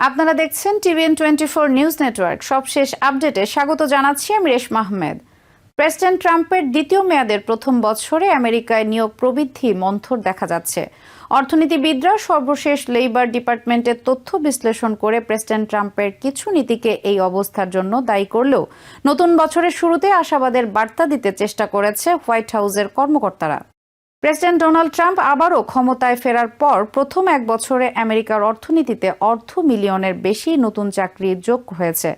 আপনারা দেখছেন TVN twenty four news network. সবশেষ আপডেটে স্বাগত জানাচ্ছি আমি রেশমা আহমেদ। প্রেসিডেন্ট ট্রাম্পের দ্বিতীয় মেয়াদের প্রথম বছরে আমেরিকায় নিয়োগ প্রবৃদ্ধি মন্থর দেখা যাচ্ছে। অর্থনীতিবিদরা সর্বশেষ লেবার ডিপার্টমেন্টের তথ্য বিশ্লেষণ করে প্রেসিডেন্ট ট্রাম্পের কিছু নীতিকে এই অবস্থার জন্য দায়ী করলেও নতুন বছরের শুরুতে আশাবাদের বার্তা দিতে চেষ্টা করেছে হোয়াইট হাউসের কর্মকর্তারা। প্রেসিডেন্ট ডোনাল্ড ট্রাম্প আবারও ক্ষমতায় ফেরার পর প্রথম এক বছরে আমেরিকার অর্থনীতিতে অর্ধ মিলিয়নের বেশি নতুন চাকরি যোগ হয়েছে।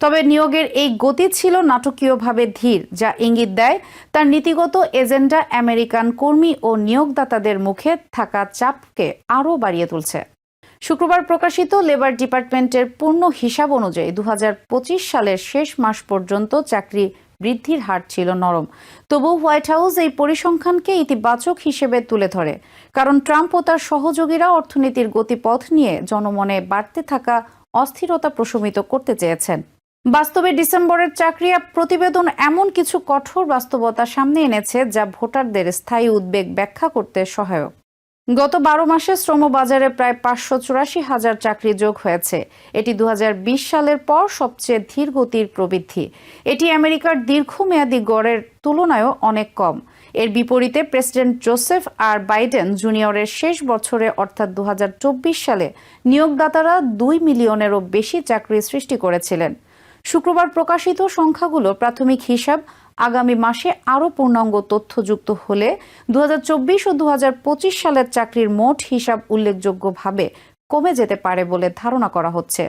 তবে নিয়োগের এই গতি ছিল নাটকীয়ভাবে ধীর, যা ইঙ্গিত দেয় তার নীতিগত এজেন্ডা আমেরিকান কর্মী ও নিয়োগদাতাদের মুখে থাকা চাপকে আরও বাড়িয়ে তুলছে। শুক্রবার প্রকাশিত লেবার ডিপার্টমেন্টের পূর্ণ হিসাব অনুযায়ী দু হাজার পঁচিশ সালের শেষ মাস পর্যন্ত চাকরি বৃদ্ধির হার ছিল নরম। তবু হোয়াইট হাউস এই পরিসংখ্যানকে ইতিবাচক হিসেবে তুলে ধরে, কারণ ট্রাম্প ও তার সহযোগীরা অর্থনীতির গতিপথ নিয়ে জনমনে বাড়তে থাকা অস্থিরতা প্রশমিত করতে চেয়েছেন। বাস্তবে ডিসেম্বরের চাকরিয়া প্রতিবেদন এমন কিছু কঠোর বাস্তবতা সামনে এনেছে যা ভোটারদের স্থায়ী উদ্বেগ ব্যাখ্যা করতে সহায়ক। গত বারো মাসে শ্রমবাজারে প্রায় পাঁচশো চুরাশি হাজার চাকরি যোগ হয়েছে। এটি দু হাজার বিশ সালের পর সবচেয়ে ধীর গতির প্রবৃদ্ধি। এটি আমেরিকার দীর্ঘমেয়াদী গড়ের তুলনায়ও অনেক কম। এর বিপরীতে প্রেসিডেন্ট জোসেফ আর বাইডেন জুনিয়রের শেষ বছরে, অর্থাৎ দু হাজার চব্বিশ সালে, নিয়োগদাতারা দুই মিলিয়নেরও বেশি চাকরি সৃষ্টি করেছিলেন। শুক্রবার প্রকাশিত সংখ্যাগুলো প্রাথমিক হিসাব আগামী মাসে আরও পূর্ণাঙ্গ তথ্যযুক্ত হলে দুহাজার চব্বিশ ও দুহাজার পঁচিশ সালের চাকরির মোট হিসাব উল্লেখযোগ্যভাবে কমে যেতে পারে বলে ধারণা করা হচ্ছে।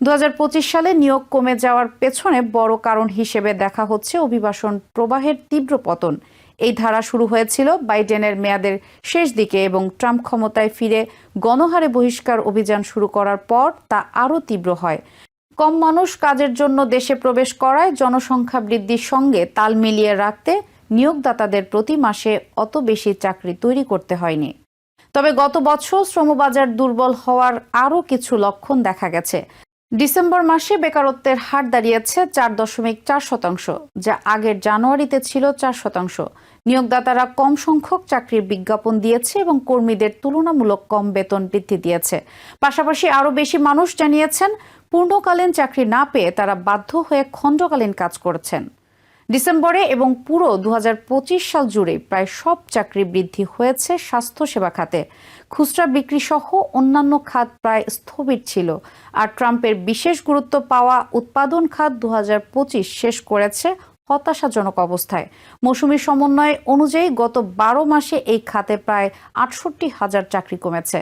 দু হাজার পঁচিশ সালে নিয়োগ কমে যাওয়ার পেছনে বড় কারণ হিসেবে দেখা হচ্ছে অভিবাসন প্রবাহের তীব্র পতন। এই ধারা শুরু হয়েছিল বাইডেনের মেয়াদের শেষ দিকে এবং ট্রাম্প ক্ষমতায় ফিরে গণহারে বহিষ্কার অভিযান শুরু করার পর তা আরও তীব্র হয়। কম মানুষ কাজের জন্য দেশে প্রবেশ করায় জনসংখ্যা বৃদ্ধির সঙ্গে তাল মিলিয়ে রাখতে নিয়োগদাতাদের প্রতি মাসে অত বেশি চাকরি তৈরি করতে হয়নি। তবে গত বছর শ্রমবাজার দুর্বল হওয়ার আরও কিছু লক্ষণ দেখা গেছে। ডিসেম্বর মাসে বেকারত্বের হার দাঁড়িয়েছে চার দশমিক চার শতাংশ, যা আগের জানুয়ারিতে ছিল চার শতাংশ। নিয়োগদাতারা কম সংখ্যক চাকরির বিজ্ঞাপন দিয়েছে এবং কর্মীদের তুলনামূলক কম বেতন বৃদ্ধি দিয়েছে। পাশাপাশি আরও বেশি মানুষ জানিয়েছেন, পূর্ণকালীন চাকরি না পেয়ে তারা বাধ্য হয়ে খণ্ডকালীন কাজ করছেন। ডিসেম্বরে এবং পুরো দু হাজার পঁচিশ সাল জুড়ে প্রায় সব চাকরি বৃদ্ধি হয়েছে স্বাস্থ্যসেবা খাতে। খুচরা বিক্রি সহ অন্যান্য খাত প্রায় স্থবির ছিল। আর ট্রাম্পের বিশেষ গুরুত্ব পাওয়া উৎপাদন খাত দু হাজার পঁচিশ শেষ করেছে হতাশাজনক অবস্থায়। মৌসুমী সমন্বয় অনুযায়ী গত বারো মাসে এই খাতে প্রায় আটষট্টি হাজার চাকরি কমেছে।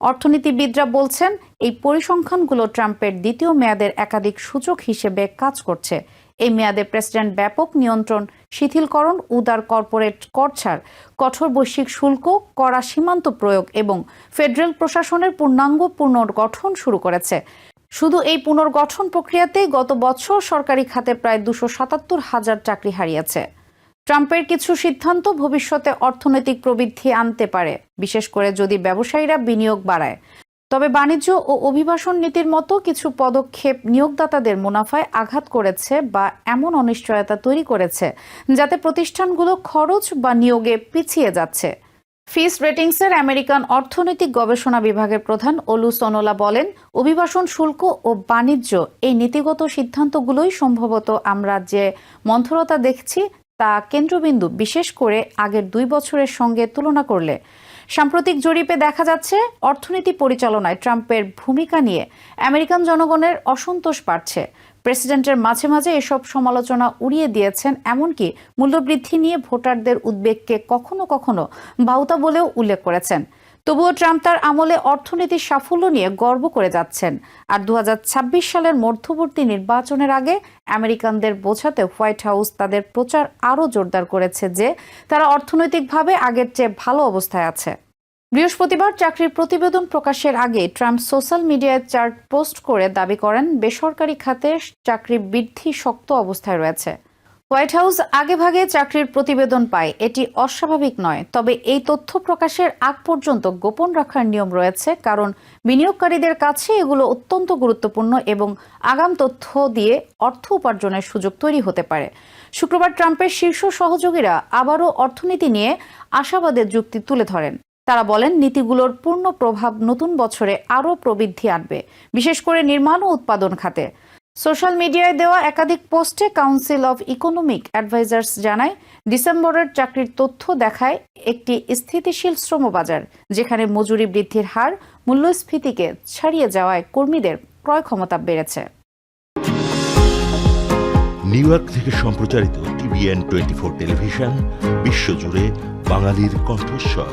অর্থনীতিবিদরা বলছেন, এই পরিসংখ্যানগুলো ট্রাম্পের দ্বিতীয় মেয়াদের একাধিক সূচক হিসেবে কাজ করছে। এই মেয়াদে প্রেসিডেন্ট ব্যাপক নিয়ন্ত্রণ, শিথিলকরণ, উদার কর্পোরেট করছাড়, কঠোর বৈশ্বিক শুল্ক, কড়া সীমান্ত প্রয়োগ এবং ফেডারেল প্রশাসনের পূর্ণাঙ্গ পুনর্গঠন শুরু করেছে। শুধু এই পুনর্গঠন প্রক্রিয়াতেই গত বছর সরকারি খাতে প্রায় দুশো সাতাত্তর হাজার চাকরি হারিয়েছে। ট্রাম্পের কিছু সিদ্ধান্ত ভবিষ্যতে অর্থনৈতিক প্রবৃদ্ধি আনতে পারে, বিশেষ করে যদি ব্যবসায়ীরা বিনিয়োগ বাড়ায়। তবে বাণিজ্য ও অভিবাসন নীতির মতো কিছু পদক্ষেপ নিয়োগদাতাদের মুনাফায় আঘাত করেছে বা এমন অনিশ্চয়তা তৈরি করেছে, যাতে প্রতিষ্ঠানগুলো খরচ বা নিয়োগে পিছিয়ে যাচ্ছে। ফিস রেটিংসের আমেরিকান অর্থনৈতিক গবেষণা বিভাগের প্রধান অলু সোনোলা বলেন, অভিবাসন শুল্ক ও বাণিজ্য এই নীতিগত সিদ্ধান্তগুলোই সম্ভবত আমরা যে মন্থরতা দেখছি তা কেন্দ্রবিন্দু বিশেষ করে আগের দুই বছরের সঙ্গে তুলনা করলে। সাম্প্রতিক জরিপে দেখা যাচ্ছে, অর্থনীতি পরিচালনায় ট্রাম্পের ভূমিকা নিয়ে আমেরিকান জনগণের অসন্তোষ বাড়ছে। প্রেসিডেন্টের মাঝে মাঝে এসব সমালোচনা উড়িয়ে দিয়েছেন, এমনকি মূল্যবৃদ্ধি নিয়ে ভোটারদের উদ্বেগকে কখনো কখনো বাউতা বলেও উল্লেখ করেছেন। তবুও ট্রাম্প তার আমলে অর্থনীতির সাফল্য নিয়ে গর্ব করে যাচ্ছেন। আর দু হাজার ছাব্বিশ সালের মধ্যবর্তী নির্বাচনের আগে আমেরিকানদের বোঝাতে হোয়াইট হাউস তাদের প্রচার আরও জোরদার করেছে যে তারা অর্থনৈতিকভাবে আগের চেয়ে ভালো অবস্থায় আছে। বৃহস্পতিবার চাকরির প্রতিবেদন প্রকাশের আগে ট্রাম্প সোশ্যাল মিডিয়ায় চার্ট পোস্ট করে দাবি করেন, বেসরকারি খাতে চাকরি বৃদ্ধি শক্ত অবস্থায় রয়েছে। হোয়াইট হাউস আগেভাগে চাকরির প্রতিবেদন পায়। এটি অস্বাভাবিক নয়, তবে এই তথ্য প্রকাশের আগ পর্যন্ত গোপন রাখার নিয়ম রয়েছে, কারণ বিনিয়োগকারীদের কাছে এগুলো অত্যন্ত গুরুত্বপূর্ণ এবং আগাম তথ্য দিয়ে অর্থ উপার্জনের সুযোগ তৈরি হতে পারে। শুক্রবার ট্রাম্পের শীর্ষ সহযোগীরা আবারও অর্থনীতি নিয়ে আশাবাদের যুক্তি তুলে ধরেন। তারা বলেন, নীতিগুলোর পূর্ণ প্রভাব নতুন বছরে আরও প্রবৃদ্ধি আনবে, বিশেষ করে নির্মাণ ও উৎপাদন খাতে। সোশ্যাল মিডিয়ায় দেওয়া একাধিক পোস্টে কাউন্সিল অফ ইকোনমিক অ্যাডভাইজার্স জানায়, ডিসেম্বরের চাকরির তথ্য দেখায় একটি স্থিতিশীল শ্রমবাজার, যেখানে মজুরি বৃদ্ধির হার মূল্যস্ফীতিকে ছাড়িয়ে যাওয়ায় কর্মীদের ক্রয় ক্ষমতা বেড়েছে। নিউ ইয়র্ক থেকে সম্প্রচারিত টিভিএন টোয়েন্টি ফোর টেলিভিশন, বিশ্বজুড়ে বাঙালির কণ্ঠস্বর।